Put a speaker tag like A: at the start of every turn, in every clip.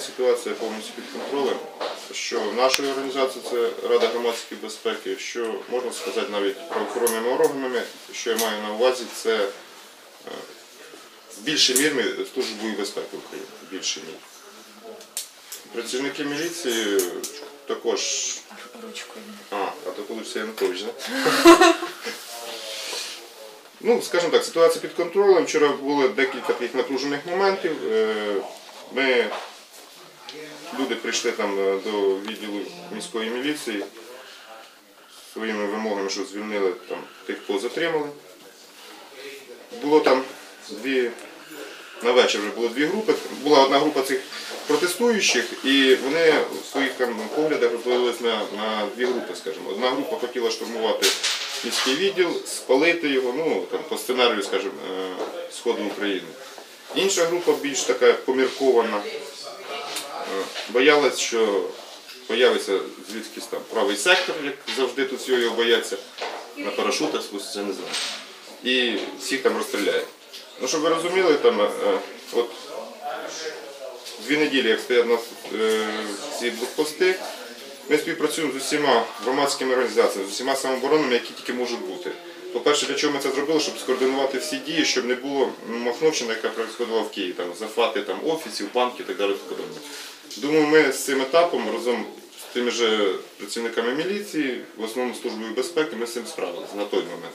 A: ситуація повністю під контролем. Що нашої організації це Рада громадської безпеки, що можна сказати навіть правоохоронними органами, що я маю на увазі, це е, в більшій мірі Службою безпеки України. В більшій мірі. Працівники міліції також.
B: Ручкою.
A: А, а то Олексій Янукович, так? Ну, скажімо так, ситуація під контролем. Вчора було декілька таких напружених моментів. Е, Ми, люди прийшли там е, до відділу міської міліції своїми вимогами, що звільнили там тих, кого затримали. Було там дві, на вечір вже було дві групи. Була одна група цих протестуючих, і вони в своїх там поглядах розділилися на, на дві групи, скажімо. Одна група хотіла штурмувати міський відділ, спалити його, ну там по сценарію, скажімо, е, Сходу України. Інша група більш така поміркована, е, боялась, що появиться звідкись там правий сектор, як завжди тут його бояться, на парашутах спуститься, не знаю. І всіх там розстріляє. Ну, щоб ви розуміли, там е, от дві неділі, як стоять у нас е, ці блокпости, ми співпрацюємо з усіма громадськими організаціями, з усіма самооборонами, які тільки можуть бути. По-перше, для чого ми це зробили, щоб скоординувати всі дії, щоб не було махновщина, яка происходила в Києві, там, захвати там, офісів, банків і так далі. Думаю, ми з цим етапом разом з тими ж працівниками міліції, в основному службою безпеки, ми з цим справилися на той момент.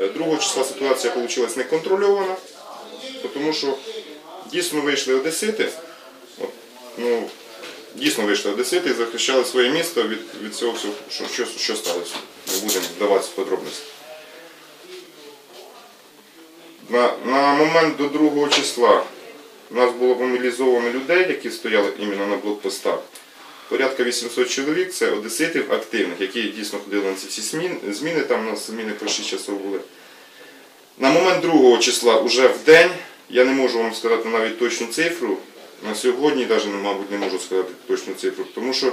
A: Е, Другого числа ситуація вийшла неконтрольована, тому що дійсно вийшли одесити, ну, дійсно вийшли одесити і захищали своє місто від, від цього всього, що, що, що сталося. Не будемо вдаватися в подробності. На, на момент до 2 числа у нас було мобілізовано людей, які стояли іменно на блокпостах. Порядка 800 чоловік, це одеситів активних, які дійсно ходили на ці всі зміни, там у нас зміни по 6 часов були. На момент 2 числа, уже в день, я не можу вам сказати навіть точну цифру. На сьогодні навіть, мабуть, не можу сказати точну цифру, тому що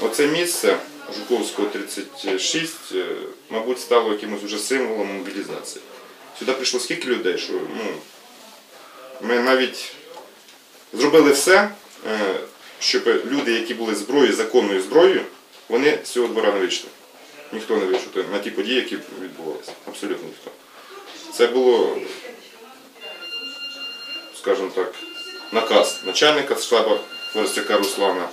A: оце місце Жуковського 36, е, мабуть, стало якимось вже символом мобілізації. Сюди прийшло скільки людей, що ну, ми навіть зробили все, е, щоб люди, які були зброєю, законною зброєю, вони з цього двора не вийшли. Ніхто не вийшов на ті події, які відбувалися. Абсолютно ніхто. Це було, скажімо так, наказ начальника штабу Верстяка Руслана.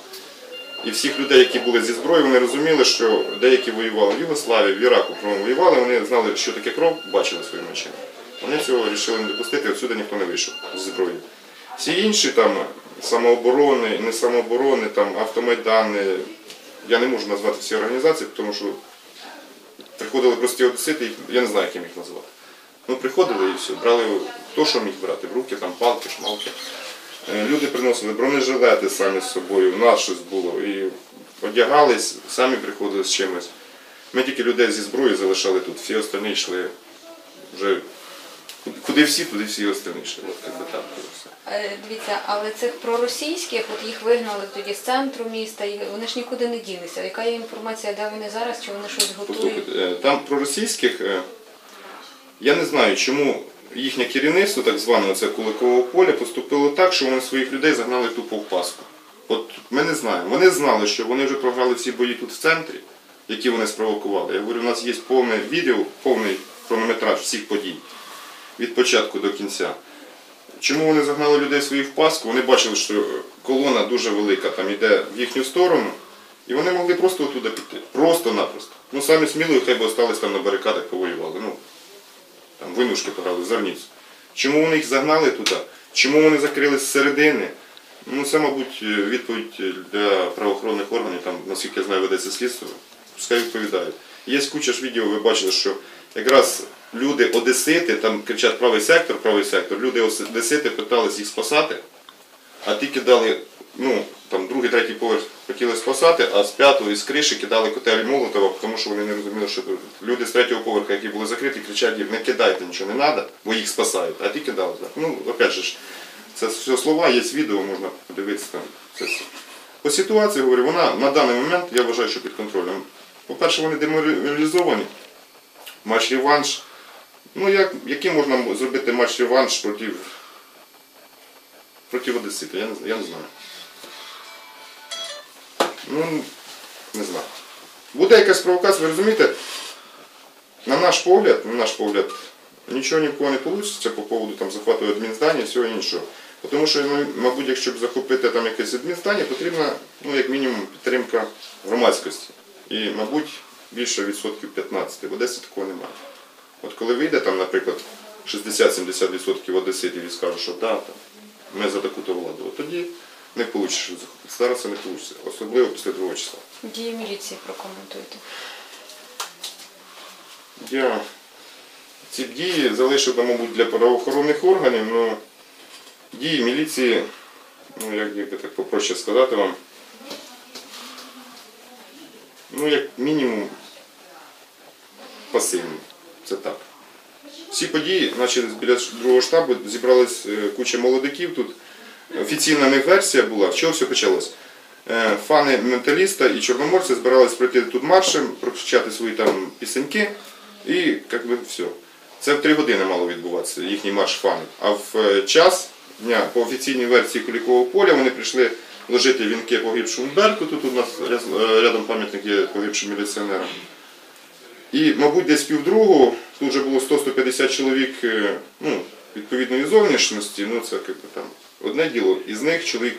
A: І всіх людей, які були зі зброєю, вони розуміли, що деякі воювали в Югославії, в Іраку, воювали, вони знали, що таке кров, бачили своїми очима. Вони цього вирішили не допустити, отсюди ніхто не вийшов з зброєю. Всі інші там самооборони, не самооборони, там автомайдани, я не можу назвати всі організації, тому що приходили прості одесити, я не знаю, як їм їх назвати. Ну, приходили і все, брали хто що міг брати, в руки, там палки, шмалки. Е, Люди приносили бронежилети самі з собою, в нас щось було. І одягались, самі приходили з чимось. Ми тільки людей зі зброєю залишали тут, всі остальні йшли вже. Куди всі, туди всі все.
B: Е, Дивіться, але цих проросійських, от їх вигнали тоді з центру міста, і вони ж нікуди не ділися. Яка є інформація, де вони зараз, чи вони щось готують?
A: Послухайте, е, там про російських, е, я не знаю, чому їхнє керівництво, так зване це Куликового поля, поступило так, що вони своїх людей загнали тупо в паску. От ми не знаємо. Вони знали, що вони вже програли всі бої тут в центрі, які вони спровокували. Я говорю, у нас є повне відео, повний хронометраж всіх подій від початку до кінця. Чому вони загнали людей своїх в паску? Вони бачили, що колона дуже велика там йде в їхню сторону, і вони могли просто отуди піти. Просто-напросто. Ну самі сміливі, хай би остались там на барикадах, повоювали. Ну, там винушки пограли, зерніцю. Чому вони їх загнали туди? Чому вони закрили з середини? Ну, це, мабуть, відповідь для правоохоронних органів, там, наскільки я знаю, ведеться слідство. Пускай відповідають. Є куча ж відео, ви бачили, що якраз люди одесити, там кричать правий сектор, правий сектор, люди одесити питались їх спасати, а ті кидали, ну, там другий, третій поверх хотіли спасати, а з п'ятого із криші кидали котелі Молотова, тому що вони не розуміли, що люди з третього поверха, які були закриті, кричать їм, не кидайте нічого, не треба, бо їх спасають, а ті кидали. Так. Ну, опять же, це все слова, є відео, можна подивитися там. Це все. По ситуації, говорю, вона на даний момент, я вважаю, що під контролем. По-перше, вони деморалізовані. Матч реванш. Ну, як, який можна зробити матч реванш проти, проти Одесита? Я я не знаю. Ну, не знаю. Буде якась провокація, ви розумієте? На наш погляд, на наш погляд, нічого ні в кого не вийде по поводу там, захвату адмінздання і всього іншого. Тому що, ну, мабуть, якщо захопити там якесь адмінздання, потрібна, ну, як мінімум, підтримка громадськості. І, мабуть, більше відсотків 15. В Одесі такого немає. От коли вийде там, наприклад, 60-70% одеситів і скажуть, що да, там, ми за таку-то владу, от тоді не вийде захопити. Зараз це не вийде, особливо після другого числа.
B: Дії міліції прокоментуйте.
A: Я ці дії залишив би, мабуть, для правоохоронних органів, але дії міліції, ну як, як би так попроще сказати вам, ну як мінімум пасивні. Це так. Всі події, значить, біля другого штабу зібралась е, куча молодиків тут. Офіційна них версія була. З чого все почалось? Е, Фани менталіста і чорноморці збирались пройти тут маршем, прокричати свої там пісеньки і як би все. Це в три години мало відбуватися, їхній марш фанів. А в е, час дня по офіційній версії Кулікового поля вони прийшли ложити вінки погибшому Беркуту, тут у нас рядом пам'ятник погибшим міліціонерам. І, мабуть, десь півдругого, тут вже було 100-150 чоловік е, ну, відповідної зовнішності, ну це як там одне діло. Із них чоловік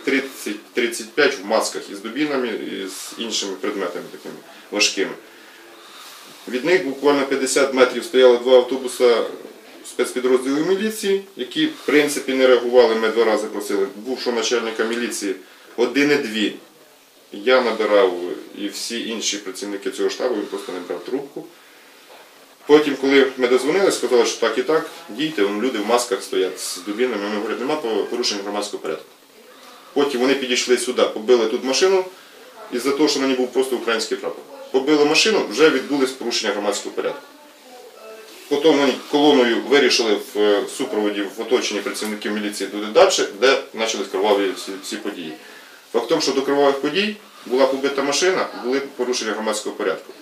A: 30-35 в масках із дубінами і з іншими предметами такими важкими. Від них буквально 50 метрів стояли два автобуса спецпідрозділів міліції, які в принципі не реагували. Ми два рази просили бувшого начальника міліції години-дві. Я набирав і всі інші працівники цього штабу, він просто не брав трубку. Потім, коли ми дозвонили, сказали, що так і так, дійте, люди в масках стоять з дубінами. Вони говорять, нема порушень громадського порядку. Потім вони підійшли сюди, побили тут машину, із-за того, що на ній був просто український прапор. Побили машину, вже відбулись порушення громадського порядку. Потім вони колоною вирішили в е, супроводі в оточенні працівників міліції туди далі, де почались кроваві всі, всі події. Факт в тому, що до кровавих подій була побита машина, були порушення громадського порядку.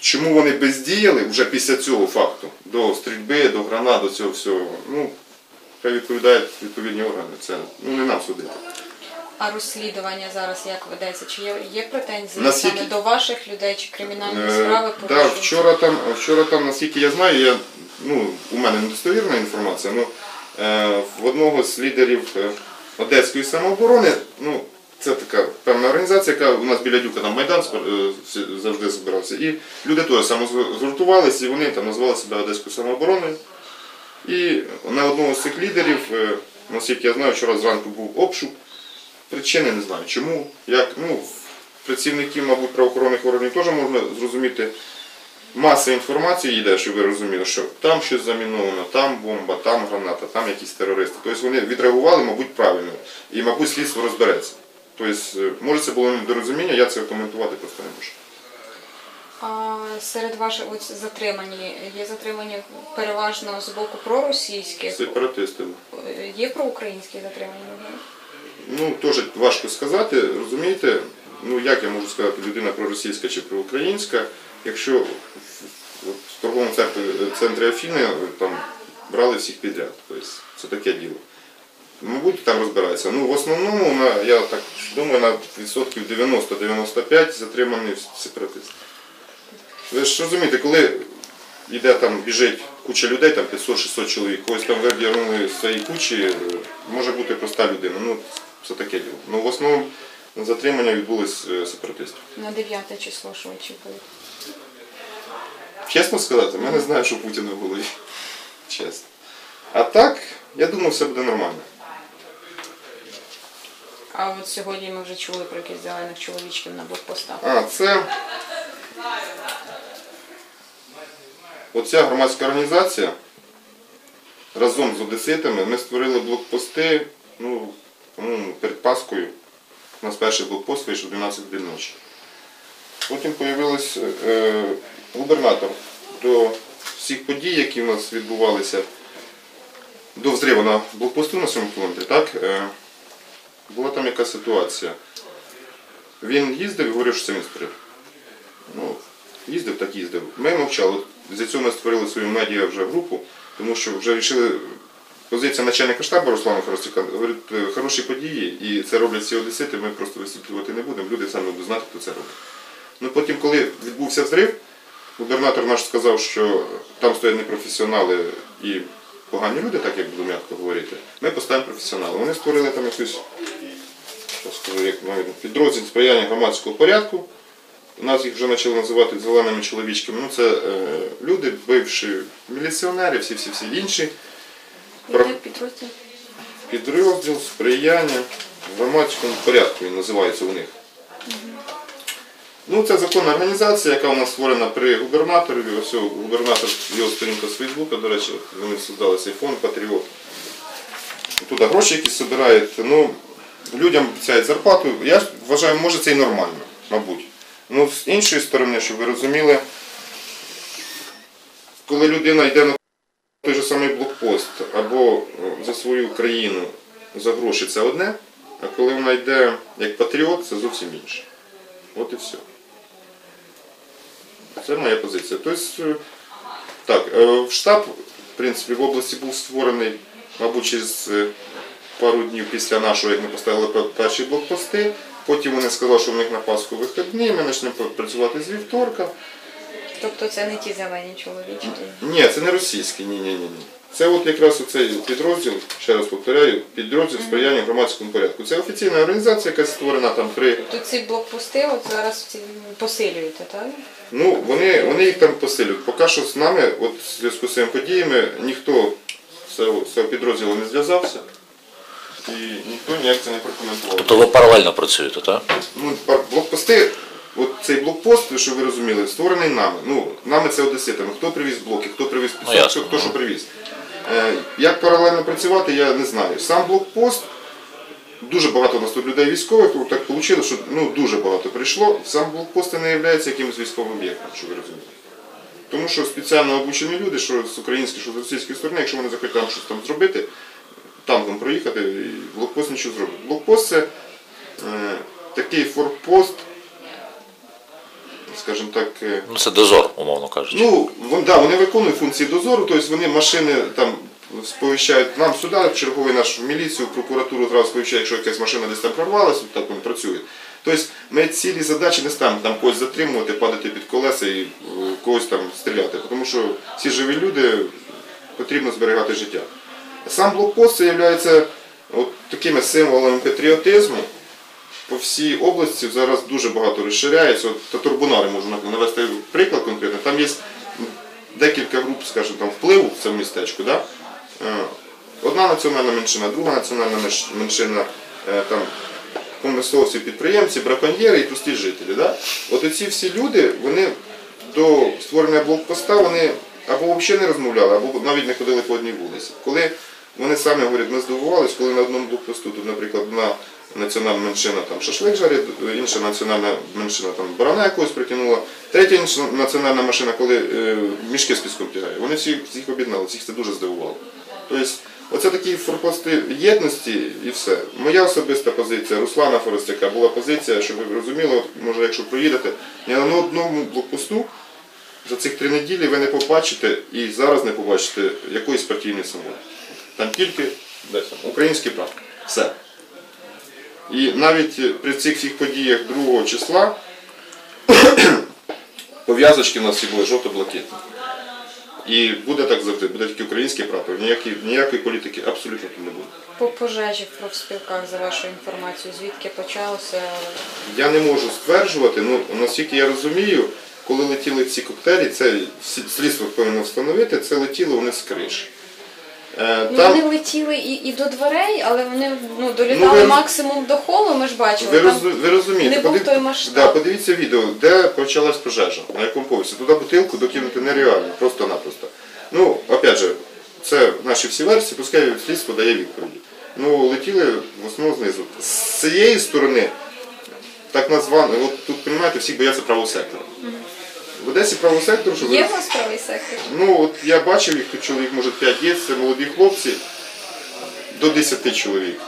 A: Чому вони бездіяли вже після цього факту, до стрільби, до гранат, до цього всього, ну, хай відповідають відповідні органи. Це ну, не нам судити.
B: А розслідування зараз як ведеться? Чи є, є претензії
A: Наскільки-
B: саме до ваших людей, чи кримінальні
A: Е,
B: справи
A: да,
B: порушуються?
A: вчора там, вчора там, наскільки я знаю, я, ну, у мене недостовірна інформація, ну, е, в одного з лідерів е, Одеської самооборони, ну, це така певна організація, яка у нас біля Дюка там Майдан е, завжди збирався. І люди теж самозгуртувалися, і вони там назвали себе Одеською самообороною. І на одного з цих лідерів, е, наскільки я знаю, вчора зранку був обшук. Причини не знаю. Чому? Як? Ну, працівників, мабуть, правоохоронних органів теж можна зрозуміти. Маса інформації йде, щоб ви розуміли, що там щось заміновано, там бомба, там граната, там якісь терористи. Тобто вони відреагували, мабуть, правильно. І, мабуть, слідство розбереться. Тобто, е, може це було недорозуміння, я це коментувати просто не можу.
B: А серед ваших ось затримані є затримані переважно з боку проросійських,
A: Сепаратисти.
B: Е, є проукраїнські затримані?
A: Ну, теж важко сказати, розумієте, ну як я можу сказати, людина проросійська чи проукраїнська, якщо в, торговому центрі, центрі Афіни там брали всіх підряд. Тобто це таке діло. Мабуть, там розбираються. Ну, в основному, на, я так думаю, на відсотків 90-95 затримані сепаратисти. Ви ж розумієте, коли йде там, біжить куча людей, там 500-600 чоловік, когось там вибігнули з цієї кучі, може бути проста людина. Ну, це таке діло. Ну, в основному затримання відбулось е, сепаратистів.
B: На 9 число, що очікують.
A: Чесно сказати, ми не знаємо, що Путіна голові. Чесно. А так, я думаю, все буде нормально.
B: А от сьогодні ми вже чули про якихось зелених чоловічків на блокпостах.
A: А, це. Оця громадська організація разом з одеситами ми створили блокпости, ну, перед Паскою. У нас перший блокпост вийшов 12 годин ночі. Потім з'явився е, губернатор до всіх подій, які в нас відбувалися до взриву на блокпосту на 7 кілометрі, так? Е, була там яка ситуація. Він їздив і говорив, що це він створив. Ну, їздив, так їздив. Ми мовчали. За цього ми створили свою медіа вже групу, тому що вже вирішили позиція начальника штабу Руслана Хоростюка говорить, е, хороші події, і це роблять всі одесити, ми просто висвітлювати не будемо, люди самі будуть знати, хто це робить. Ну потім, коли відбувся взрив, губернатор наш сказав, що там стоять непрофесіонали і погані люди, так як буду м'яко говорити, ми поставимо професіоналів. Вони створили там якусь скажу, як навіть підрозділ сприяння громадського порядку. У нас їх вже почали називати зеленими чоловічками. Ну це е, люди, бивші міліціонери, всі-всі-всі інші. Про-
B: підрозділ?
A: Підрозділ сприяння громадському порядку він називається у них. Ну, це законна організація, яка у нас створена при губернаторі. Ось губернатор його сторінка з Фейсбука, до речі, вони создали цей фонд Патріот. Туди гроші якісь збирають. Ну, людям обіцяють зарплату. Я вважаю, може це і нормально, мабуть. Ну, з іншої сторони, щоб ви розуміли, коли людина йде на той же самий блокпост або е, за свою країну за гроші це одне, а коли вона йде як патріот, це зовсім інше. От і все. Це моя позиція. Тобто, е, так, е, штаб, в принципі, в області був створений, мабуть, через пару днів після нашого, як ми поставили перші блокпости. Потім вони сказали, що в них на Пасху вихідні, ми почнемо працювати з вівторка.
B: Тобто це не ті зелені чоловічки.
A: Ні, це не російський, ні, ні, ні. ні. Це от якраз оцей підрозділ, ще раз повторяю, підрозділ сприяння громадському порядку. Це офіційна організація, яка створена там при.
B: Тут ці блокпости от зараз ці посилюєте, так?
A: Ну, вони, вони їх там посилюють. Поки що з нами, от в зв'язку з цими подіями, ніхто з цього підрозділу не зв'язався. І ніхто ніяк це не прокоментував.
C: То ви паралельно працюєте, так?
A: Ну, блокпости, от цей блокпост, щоб ви розуміли, створений нами. Ну, нами це одеситами. Хто привіз блоки, хто привіз
C: Ну, ясно,
A: хто що привіз. Е, як паралельно працювати, я не знаю. Сам блокпост, дуже багато у нас тут людей військових, так вийшло, що ну, дуже багато прийшло. Сам блокпост не є якимось військовим об'єктом, щоб ви розуміли. Тому що спеціально обучені люди, що з української, що з російської сторони, якщо вони захочуть там щось там зробити, танком проїхати, і блокпост нічого зробить. Блокпост це е, такий форпост, скажімо так. е,
C: Ну це дозор, умовно кажучи.
A: Ну, вон, да, вони виконують функції дозору, тобто вони машини там сповіщають нам сюди, черговий наш в міліцію, в прокуратуру зразу сповіщає, якщо якась машина десь там прорвалася, так вони працюють. Тобто ми цілі задачі не ставимо там когось затримувати, падати під колеса і е, когось там стріляти, тому що всі живі люди потрібно зберігати життя. Сам блокпост є такими символами патріотизму. По всій області зараз дуже багато розширяється. От Татурбунари можу навести приклад конкретно. Там є декілька груп, скажімо, там впливу в цьому містечку. Да? Е, Одна національна меншина, друга національна меншина, е, там промисловці, підприємці, браконьєри і прості жителі. Да? От оці всі люди, вони до створення блокпоста вони або взагалі не розмовляли, або навіть не ходили по одній вулиці. Коли вони самі говорять, ми здивувалися, коли на одному блокпосту, тут, наприклад, одна національна меншина там шашлик жарить, інша національна меншина там барана якогось притягнула, третя інша національна машина, коли е, мішки з піском тягає. Вони всі всіх об'єднали, всіх це дуже здивувало. Тобто, оце такі форпости єдності і все. Моя особиста позиція, Руслана Форостяка, була позиція, щоб ви розуміли, може, якщо проїдете, ні на одному блокпосту за цих три неділі ви не побачите і зараз не побачите якоїсь партійної самої. Там тільки український прапор. Все. І навіть при цих всіх подіях 2 числа пов'язочки у нас всі були жовто-блакитні. І буде так завжди, буде тільки український прапор, ніякі, ніякої політики абсолютно тут не буде.
B: По пожежі в профспілках, за вашою інформацією, звідки почалося?
A: Я не можу стверджувати, ну наскільки я розумію, коли летіли ці коктейлі, це слідство повинно встановити, це летіло вони з криш. Е,
B: Ну,
A: Там,
B: вони летіли і, і до дверей, але вони ну, долітали
A: Ну, ви-
B: максимум до холу, ми ж бачили.
A: ви,
B: Там
A: роз, ви розумієте,
B: не був
A: подив-
B: той масштаб.
A: Да, подивіться відео, де почалась пожежа, на якому поверсі. Туди бутилку докинути нереально, просто-напросто. Ну, опять же, це наші всі версії, пускай слідство дає відповіді. Ну, летіли в основному знизу. З цієї сторони, так названо, от тут, розумієте, всі бояться правого сектора. В Одесі правого сектору, щоб ви
B: Є у вас правий сектор?
A: Ну, от я бачив їх, тут чоловік, може, 5 є, це молоді хлопці, до 10 чоловік.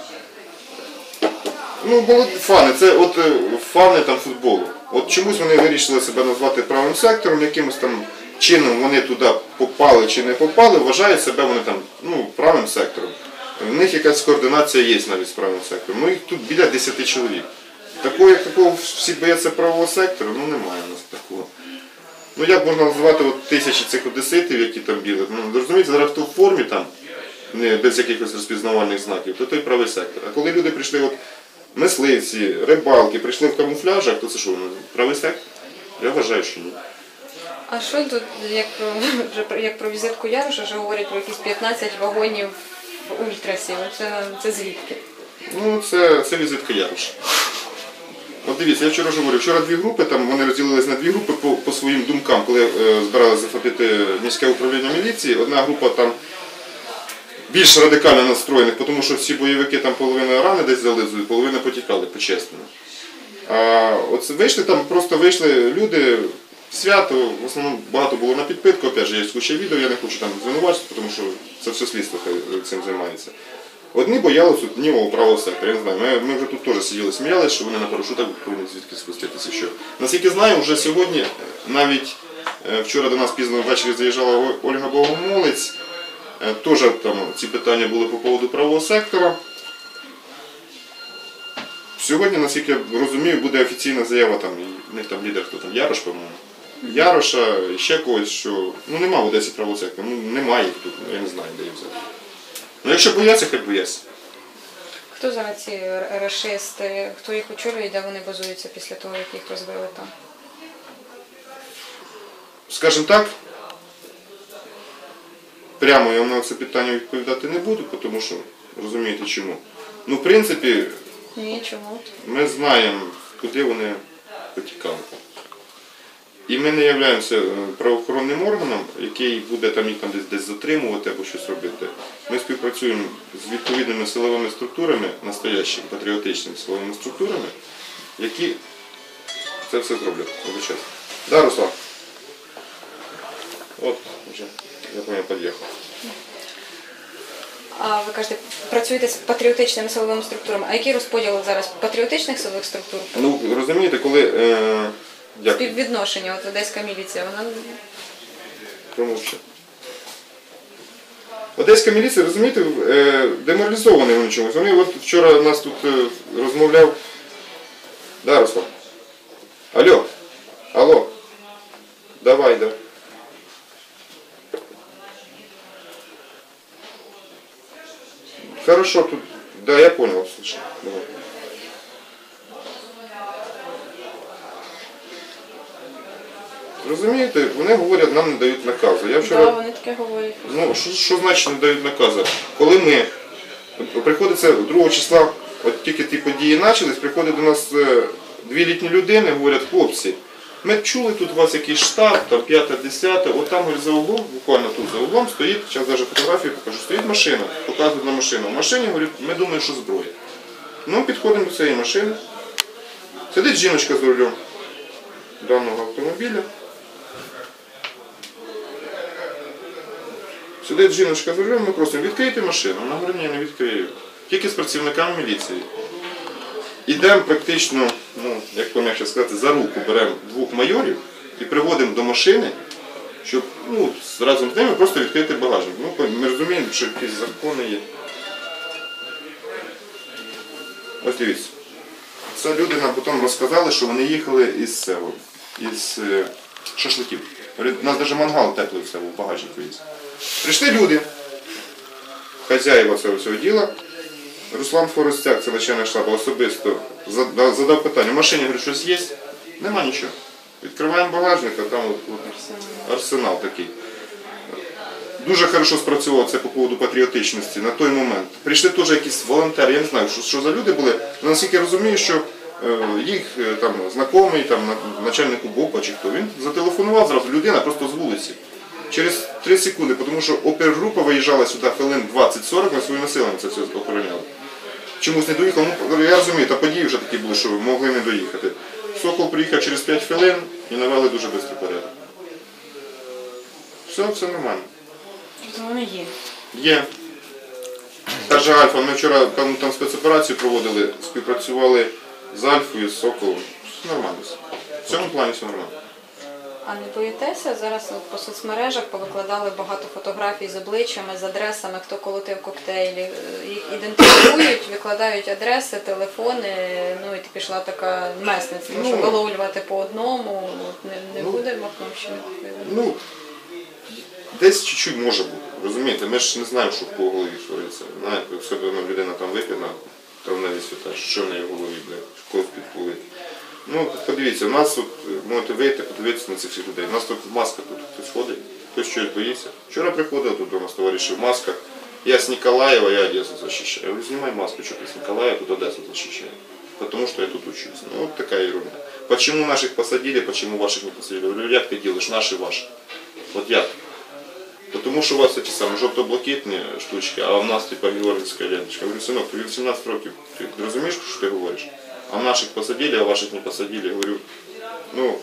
A: Ну, молоді фани, це от е, фани там футболу. От чомусь вони вирішили себе назвати правим сектором, якимось там чином вони туди попали чи не попали, вважають себе вони там ну, правим сектором. В них якась координація є навіть з правим сектором. Ну їх тут біля 10 чоловік. Такого, як такого всі бояться правого сектору, ну немає у нас такого. Ну як можна називати от тисячі цих одеситів, які там білять? Ну розумієте, зараз хто в формі там, не без якихось розпізнавальних знаків, то той правий сектор. А коли люди прийшли, от мисливці, рибалки, прийшли в камуфляжах, то це що, ну, правий сектор? Я вважаю, що ні.
B: А що тут, як про, як про візитку Яроша, вже говорять про якісь 15 вагонів ультрасів. Це, це звідки?
A: Ну, це, це візитка Яруша. От дивіться, я вчора ж говорив, вчора дві групи, там вони розділились на дві групи по, по своїм думкам, коли е, збиралися захопити міське управління міліції. Одна група там більш радикально настроєних, тому що всі бойовики там половина рани десь зализують, половина потікали по-чесному. А от вийшли там, просто вийшли люди. Свято, в основному багато було на підпитку, опять же, є куча відео, я не хочу там звинувачити, тому що це все слідство цим займається. Одні боялися днівого правого сектора, я не знаю. Ми, ми вже тут теж сиділи, сміялися, що вони на парашутах повинні звідки спуститися. Що. Наскільки знаю, вже сьогодні, навіть е, вчора до нас пізно ввечері заїжджала Ольга Богомолець, е, теж там ці питання були по поводу правого сектора. Сьогодні, наскільки я розумію, буде офіційна заява там, в них там лідер, хто там, Ярош, по-моєму. Яроша, ще когось, що ну нема в Одесі правого сектора, ну немає їх тут, я не знаю, де їх взяти. Ну якщо бояться, хай бояться.
B: Хто зараз ці р- рашисти, хто їх очолює, де вони базуються після того, як їх розбили там?
A: Скажімо так, прямо я вам на це питання відповідати не буду, тому що розумієте чому. Ну, в принципі,
B: Ні, чому?
A: ми знаємо, куди вони потікали. І ми не являємося е, правоохоронним органом, який буде там їх там десь, десь затримувати або щось робити. Ми співпрацюємо з відповідними силовими структурами, настоящими патріотичними силовими структурами, які це все зроблять. Вибачайте. Да, Руслан? От, вже, я понял, під'їхав.
B: А ви кажете, працюєте з патріотичними силовими структурами. А який розподіл зараз патріотичних силових структур?
A: Ну, розумієте, коли. Е, як
B: Співвідношення, от одеська міліція, вона
A: промовчу. Одеська міліція, розумієте, е, деморалізовані вони чомусь. Вони от вчора нас тут е, розмовляв. Да, Руслан? Алло. Алло. Давай, да. Хорошо, тут. Да, я понял, слушай. Давай. Розумієте, вони говорять, нам не дають наказу. Я вчора.
B: да, вони таке говорять.
A: Ну, що, що значить не дають наказу? Коли ми приходиться 2 числа, от тільки ті події почались, приходять до нас е, дві літні людини, говорять, хлопці, ми чули тут у вас якийсь штаб, там 5 10 от там говорить, за углом, буквально тут за углом стоїть, зараз навіть фотографію покажу, стоїть машина, показують на машину. В машині говорять, ми думаємо, що зброя. Ну, підходимо до цієї машини. Сидить жіночка за рулем даного автомобіля. Сидить жіночка за ми просимо, відкрийте машину. Вона говорить, ні, не відкрию. Тільки з працівниками міліції. Ідемо практично, ну, як пом'якше сказати, за руку беремо двох майорів і приводимо до машини, щоб ну, разом з ними просто відкрити багажник. Ну, ми розуміємо, що якісь закони є. Ось дивіться. Це люди нам потім розказали, що вони їхали із цього, із е, шашликів. Говорять, У нас навіть мангал теплий в цьому в багажнику є. Прийшли люди, хазяїва цього всього діла. Руслан Форостяк, це начальник штабу, особисто задав, питання, в машині говорить, щось є? Нема нічого. Відкриваємо багажник, а там арсенал такий. Дуже хорошо спрацював це по поводу патріотичності на той момент. Прийшли теж якісь волонтери, я не знаю, що, що за люди були, але наскільки я розумію, що е, їх е, там знайомий, там на- начальник УБОПа чи хто, він зателефонував зразу людина просто з вулиці. Через 3 секунди, тому що опергрупа виїжджала сюди хвилин 20-40 на своє населення це все охороняли. Чомусь не доїхав, ну я розумію, та події вже такі були, що могли не доїхати. Сокол приїхав через 5 хвилин і навели дуже швидко порядок. Все, все нормально.
B: Тобто вони є.
A: Є. Та же Альфа, ми вчора там, там спецоперацію проводили, співпрацювали з Альфою, з Соколом. Все нормально. В цьому плані все нормально.
B: А не боїтеся? Зараз от по соцмережах повикладали багато фотографій з обличчями, з адресами, хто колотив коктейлі. Е, Їх ідентифікують, викладають адреси, телефони. Ну і пішла така месництво,
A: Ну.
B: що виловлювати по одному. От не, не
A: Ну.
B: буде Махновщини.
A: Ну, десь чуть-чуть може бути. Розумієте, ми ж не знаємо, що в кого голові твориться. Знаєте, як себе людина там вип'є на травневі свята, що в неї в голові, блядь, в когось підпулить. Ну, подивіться, у нас тут е, можете вийти, подивитися на цих всіх людей. У нас тут маска тут хтось ходить, хтось щось боїться. Вчора приходив тут до нас товариші в масках. Я с Николаева, я Одессу защищаю. Я говорю, снимай маску, что ты с Николаева, тут Одессу защищаю. Потому что я тут учусь. Ну, вот такая ерунда. Почему наших посадили, почему ваших не посадили? Я говорю, як ти делаешь, наши, ваши. От як? Тому що у вас ці самі жовто-блакитні штучки, а у нас типа георгіївська ленточка. Я говорю, синок, тобі 18 років, ти розумієш, що ти говориш? А наших посадили, а ваших не посадили. Говорю, ну,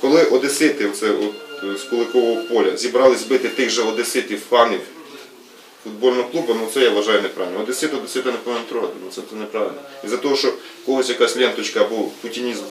A: коли одесити оце, от, е, з Куликового поля зібрались бити тих же одеситів фанів футбольного клубу, ну це я вважаю неправильно. Одесит, одесита не повинен трогати, ну це, це неправильно. І за того, що когось якась ленточка або путінізм